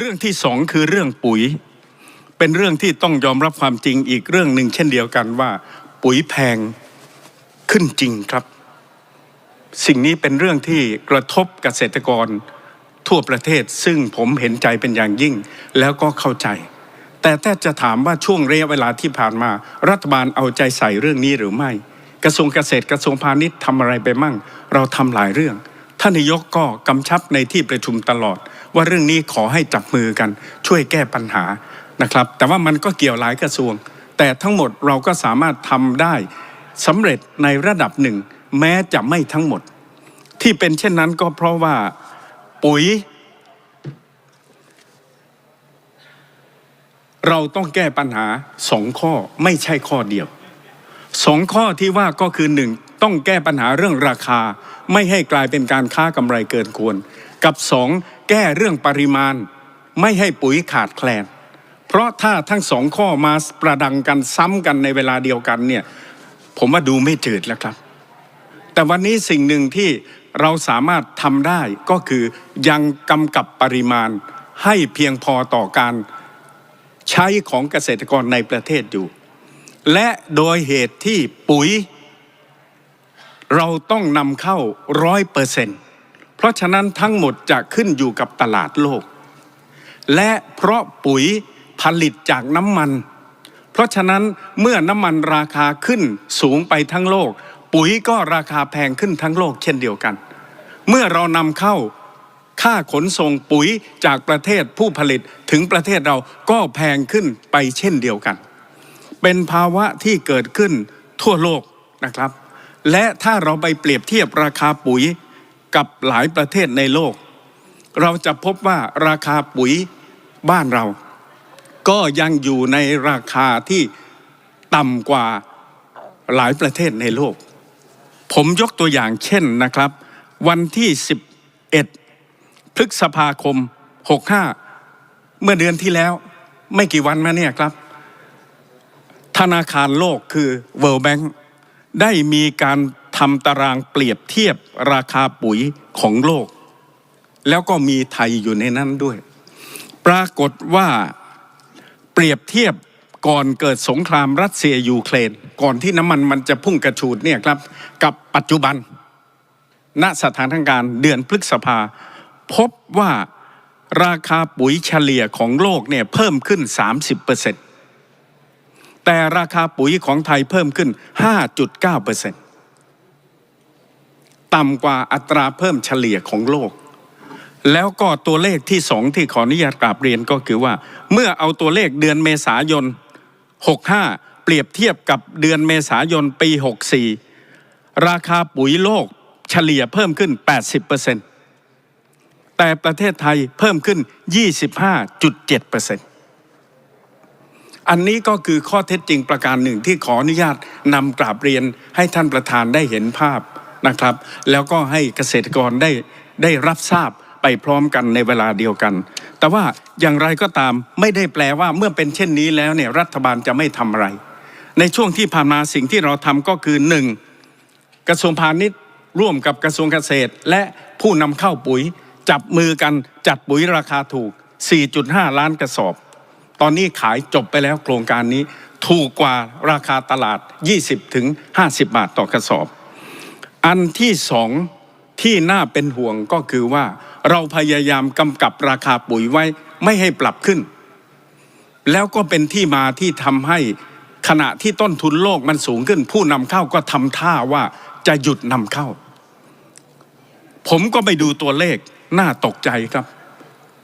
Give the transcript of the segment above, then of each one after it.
เรื่องที่สองคือเรื่องปุ๋ย เป็นเรื่องที่ต้องยอมรับความจริงอีกเรื่องหนึ่งเช่นเดียวกันว่า ปุ๋ยแพงขึ้นจริงครับ สิ่งนี้เป็นเรื่องที่กระทบเกษตรกรทั่วประเทศ ซึ่งผมเห็นใจเป็นอย่างยิ่ง แล้วก็เข้าใจ แต่ถ้าจะถามว่าช่วงระยะเวลาที่ผ่านมา รัฐบาลเอาใจใส่เรื่องนี้หรือไม่ กระทรวงเกษตรกระทรวงพาณิชย์ทำอะไรไปมั่ง เราทำหลายเรื่อง ท่านนายกก็กำชับในที่ประชุมตลอด ว่าเรื่องนี้ขอให้จับมือกันช่วยแก้ปัญหานะครับ แต่ว่ามันก็เกี่ยวหลายกระทรวง แต่ทั้งหมดเราก็สามารถทำได้สำเร็จในระดับหนึ่ง แม้จะไม่ทั้งหมด ที่เป็นเช่นนั้นก็เพราะว่าปุ๋ย เราต้องแก้ปัญหาสองข้อไม่ใช่ข้อเดียวสองข้อที่ว่าก็คือหนึ่ง ต้องแก้ปัญหาเรื่องราคา ไม่ให้กลายเป็นการค้ากำไรเกินควร กับสองแก้เรื่องปริมาณ ไม่ให้ปุ๋ยขาดแคลน เพราะถ้าทั้งสองข้อมาประดังกันซ้ำกันในเวลาเดียวกันเนี่ยผมว่าดูไม่จืดแล้วครับ แต่วันนี้สิ่งหนึ่งที่เราสามารถทำได้ก็คือยังกำกับปริมาณให้เพียงพอต่อการใช้ของเกษตรกรในประเทศอยู่ และโดยเหตุที่ปุ๋ย เราต้องนำเข้าร้อยเปอร์เซ็นต์เพราะฉะนั้นทั้งหมดจะขึ้นอยู่กับตลาดโลก และเพราะปุ๋ยผลิตจากน้ำมัน เพราะฉะนั้นเมื่อน้ำมันราคาขึ้นสูงไปทั้งโลก ปุ๋ยก็ราคาแพงขึ้นทั้งโลกเช่นเดียวกัน เมื่อเรานำเข้าค่าขนส่งปุ๋ยจากประเทศผู้ผลิตถึงประเทศเราก็แพงขึ้นไปเช่นเดียวกัน เป็นภาวะที่เกิดขึ้นทั่วโลกนะครับ และถ้าเราไปเปรียบเทียบราคาปุ๋ยกับหลายประเทศในโลก เราจะพบว่าราคาปุ๋ยบ้านเรา ก็ยังอยู่ในราคาที่ต่ำกว่าหลายประเทศในโลก ผมยกตัวอย่างเช่นนะครับ วันที่ 11 พฤษภาคม 65 เมื่อเดือนที่แล้วไม่กี่วันมาเนี่ยครับ ธนาคารโลกคือ World Bank ได้มีการทำตารางเปรียบเทียบราคาปุ๋ยของโลก แล้วก็มีไทยอยู่ในนั้นด้วย ปรากฏว่าเปรียบเทียบก่อนเกิดสงครามรัสเซียยูเครน ก่อนที่น้ำมันมันจะพุ่งกระฉูดเนี่ยครับกับปัจจุบัน ณสถานการณ์เดือนพฤษภา พบว่าราคาปุ๋ยเฉลี่ยของโลกเนี่ยเพิ่มขึ้น 30% แต่ราคาปุ๋ยของไทยเพิ่มขึ้น 5.9%ต่ำกว่าอัตราเพิ่มเฉลี่ยของโลก แล้วก็ตัวเลขที่สองที่ขออนุญาตกราบเรียนก็คือว่า เมื่อเอาตัวเลขเดือนเมษายน 65 เปรียบเทียบกับเดือนเมษายนปี 64 ราคาปุ๋ยโลกเฉลี่ยเพิ่มขึ้น 80%แต่ประเทศไทยเพิ่มขึ้น 25.7% อันนี้ก็คือข้อเท็จจริงประการหนึ่งที่ขออนุญาตนำกราบเรียนให้ท่านประธานได้เห็นภาพนะครับ แล้วก็ให้เกษตรกรได้ได้รับทราบไปพร้อมกันในเวลาเดียวกัน แต่ว่าอย่างไรก็ตามไม่ได้แปลว่าเมื่อเป็นเช่นนี้แล้วเนี่ยรัฐบาลจะไม่ทำอะไร ในช่วงที่ผ่านมาสิ่งที่เราทำก็คือหนึ่งกระทรวงพาณิชย์ร่วมกับกระทรวงเกษตร และผู้นำเข้าปุ๋ย จับมือกันจัดปุ๋ยราคาถูก 4.5 ล้านกระสอบ ตอนนี้ขายจบไปแล้วโครงการนี้ถูกกว่าราคาตลาด 20ถึง50 บาทต่อกระสอบ อันที่สองที่น่าเป็นห่วงก็คือว่า เราพยายามกำกับราคาปุ๋ยไว้ไม่ให้ปรับขึ้น แล้วก็เป็นที่มาที่ทำให้ขณะที่ต้นทุนโลกมันสูงขึ้น ผู้นำเข้าก็ทำท่าว่าจะหยุดนำเข้า ผมก็ไปดูตัวเลขน่าตกใจครับ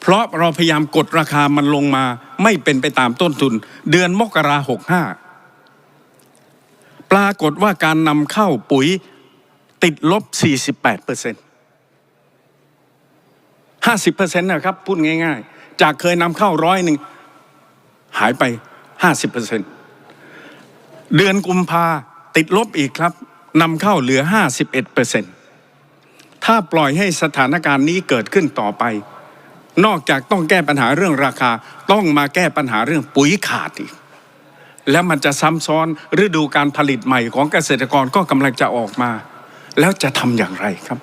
เพราะเราพยายามกดราคามันลงมาไม่เป็นไปตามต้นทุน เดือนมกราหกห้าปรากฏว่าการนำเข้าปุ๋ยติดลบ 48เปอร์เซ็นต์50เปอร์เซ็นต์นะครับ พูดง่าย ๆ จากเคยนำเข้าร้อยหนึ่งหายไป50เปอร์เซ็นต์เดือนกุมภาติดลบอีกครับนำเข้าเหลือ 51เปอร์เซ็นต์ถ้าปล่อยให้สถานการณ์นี้เกิดขึ้นต่อไป นอกจากต้องแก้ปัญหาเรื่องราคา ต้องมาแก้ปัญหาเรื่องปุ๋ยขาดอีก แล้วมันจะซ้ำซ้อนฤดูการผลิตใหม่ของเกษตรกรก็กำลังจะออกมา แล้วจะทำอย่างไรครับ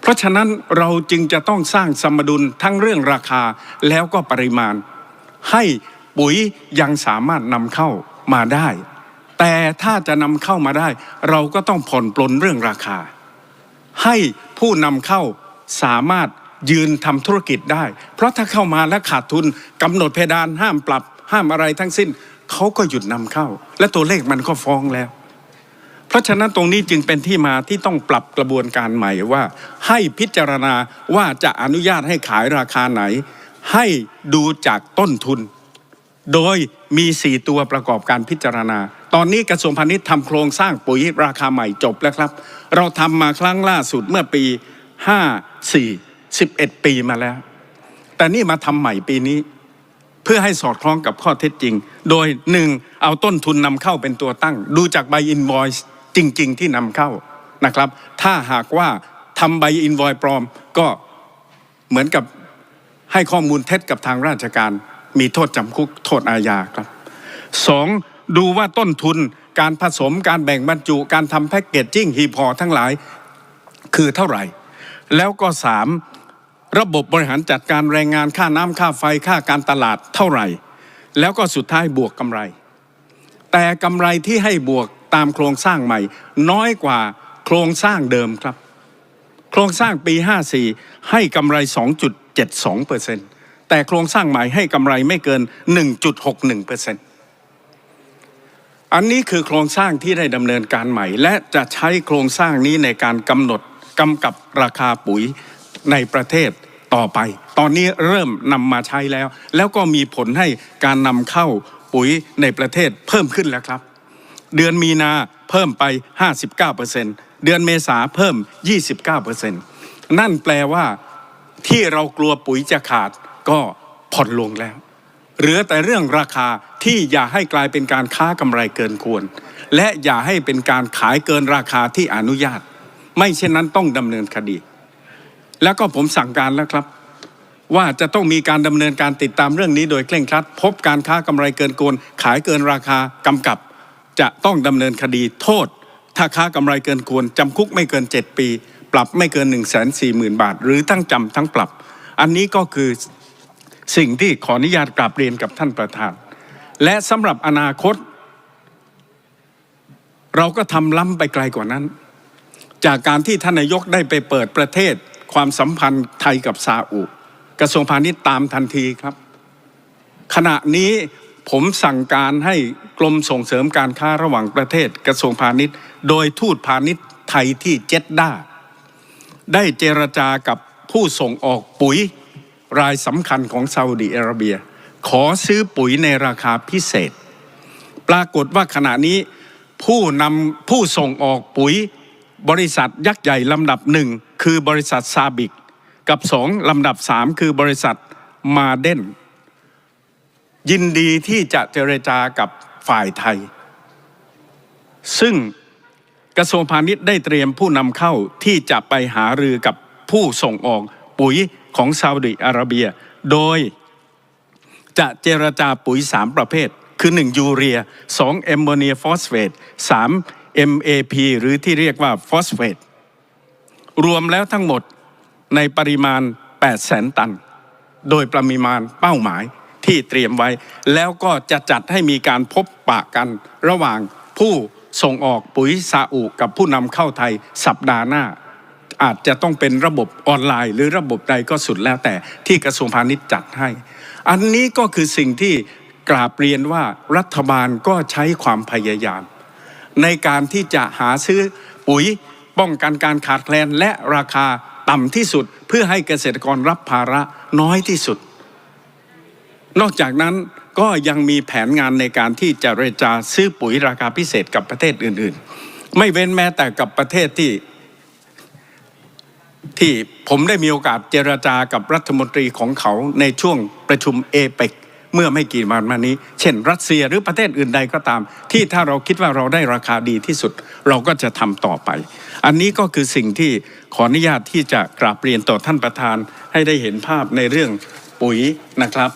เพราะฉะนั้นเราจึงจะต้องสร้างสมดุลทั้งเรื่องราคาแล้วก็ปริมาณ ให้ปุ๋ยยังสามารถนำเข้ามาได้ แต่ถ้าจะนำเข้ามาได้ เราก็ต้องผ่อนปลนเรื่องราคา ให้ผู้นำเข้าสามารถ ยืนทำธุรกิจได้ เพราะถ้าเข้ามาแล้วขาดทุนกำหนดเพดานห้ามปรับ ห้ามอะไรทั้งสิ้นเขาก็หยุดนำเข้า และตัวเลขมันก็ฟ้องแล้ว เพราะฉะนั้นตรงนี้จึงเป็นที่มาที่ต้องปรับกระบวนการใหม่ว่า ให้พิจารณาว่าจะอนุญาตให้ขายราคาไหน ให้ดูจากต้นทุน โดยมี4ตัวประกอบการพิจารณา ตอนนี้กระทรวงพาณิชย์ทำโครงสร้างปุ๋ยราคาใหม่จบแล้วครับ เราทำมาครั้งล่าสุดเมื่อปี 54 11 ปีมาแล้ว แต่นี่มาทำใหม่ปีนี้ เพื่อให้สอดคล้องกับข้อเท็จจริง โดยหนึ่งเอาต้นทุนนำเข้าเป็นตัวตั้ง ดูจากใบอินวอยซ์จริง ๆ ที่นำเข้านะครับ ถ้าหากว่าทำใบอินวอยปลอมก็เหมือนกับให้ข้อมูลเท็จกับทางราชการ มีโทษจำคุกโทษอาญาครับสองดูว่าต้นทุนการผสมการแบ่งบรรจุ การทำแพ็กเกจจิ้งหีบห่อทั้งหลายคือเท่าไหร่ แล้วก็สาม ระบบบริหารจัดการแรงงานค่าน้ำค่าไฟค่าการตลาดเท่าไหร่ แล้วก็สุดท้ายบวกกำไร แต่กำไรที่ให้บวกตามโครงสร้างใหม่ น้อยกว่าโครงสร้างเดิมครับ โครงสร้างปี 54 ให้กำไร 2.72%แต่โครงสร้างใหม่ให้กำไรไม่เกิน 1.61%อันนี้คือโครงสร้างที่ได้ดำเนินการใหม่ และจะใช้โครงสร้างนี้ในการกำหนดกำกับราคาปุ๋ยในประเทศ ต่อไป ตอนนี้เริ่มนำมาใช้แล้ว แล้วก็มีผลให้การนำเข้าปุ๋ยในประเทศเพิ่มขึ้นแล้วครับ เดือนมีนาเพิ่มไป 59%เดือนเมษาเพิ่ม 29%นั่นแปลว่าที่เรากลัวปุ๋ยจะขาดก็ผ่อนลงแล้ว เหลือแต่เรื่องราคาที่อย่าให้กลายเป็นการค้ากำไรเกินควร และอย่าให้เป็นการขายเกินราคาที่อนุญาต ไม่เช่นนั้นต้องดำเนินคดี แล้วก็ผมสั่งการแล้วครับ ว่าจะต้องมีการดำเนินการติดตามเรื่องนี้โดยเคร่งครัด พบการค้ากำไรเกินควรขายเกินราคากำกับ จะต้องดำเนินคดีโทษ ถ้าค้ากำไรเกินควรจำคุกไม่เกิน 7 ปี ปรับไม่เกิน 1 4 0 0 0 0 บาท หรือทั้งจำทั้งปรับ อันนี้ก็คือสิ่งที่ขออนุญาตกราบเรียนกับท่านประธาน และสำหรับอนาคต เราก็ทำล้ำไปไกลกว่านั้น จากการที่ท่านนายกได้ไปเปิดประเทศ ความสัมพันธ์ไทยกับซาอุกระทรวงพาณิชย์ตามทันทีครับ ขณะนี้ผมสั่งการให้กรมส่งเสริมการค้าระหว่างประเทศกระทรวงพาณิชย์ โดยทูตพาณิชย์ไทยที่เจดด้าได้เจรจากับผู้ส่งออกปุ๋ยรายสำคัญของซาอุดิอาระเบีย ขอซื้อปุ๋ยในราคาพิเศษ ปรากฏว่าขณะนี้ผู้นำผู้ส่งออกปุ๋ยบริษัทยักษ์ใหญ่ลำดับหนึ่ง คือบริษัทซาบิก กับสองลำดับสามคือบริษัทมาเดนยินดีที่จะเจรจากับฝ่ายไทย ซึ่งกระทรวงพาณิชย์ได้เตรียมผู้นำเข้าที่จะไปหารือกับผู้ส่งออกปุ๋ยของซาอุดิอาระเบีย โดยจะเจรจาปุ๋ย 3 ประเภท คือ 1 ยูเรีย 2 แอมโมเนียฟอสเฟต 3 MAP หรือที่เรียกว่าฟอสเฟต รวมแล้วทั้งหมดในปริมาณ 8 แสนตัน โดยประมาณเป้าหมายที่เตรียมไว้ แล้วก็จะจัดให้มีการพบปะกันระหว่างผู้ส่งออกปุ๋ยซาอุกับผู้นำเข้าไทยสัปดาห์หน้า อาจจะต้องเป็นระบบออนไลน์ หรือระบบใดก็สุดแล้วแต่ที่กระทรวงพาณิชย์จัดให้ อันนี้ก็คือสิ่งที่กราบเรียนว่ารัฐบาลก็ใช้ความพยายาม ในการที่จะหาซื้อปุ๋ย ป้องกันการขาดแคลนและราคาต่ำที่สุด เพื่อให้เกษตรกรรับภาระน้อยที่สุด นอกจากนั้นก็ยังมีแผนงานในการที่จะเรจาซื้อปุ๋ยราคาพิเศษกับประเทศอื่น ๆ ไม่เว้นแม้แต่กับประเทศที่ที่ผมได้มีโอกาสเจรจากับรัฐมนตรีของเขาในช่วงประชุมเอเปกเมื่อไม่กี่วันมานี้ เช่น รัสเซียหรือประเทศอื่นใดก็ตาม ที่ถ้าเราคิดว่าเราได้ราคาดีที่สุด เราก็จะทำต่อไป อันนี้ก็คือสิ่งที่ขออนุญาตที่จะกราบเรียนต่อท่านประธานให้ได้เห็นภาพในเรื่องปุ๋ยนะครับ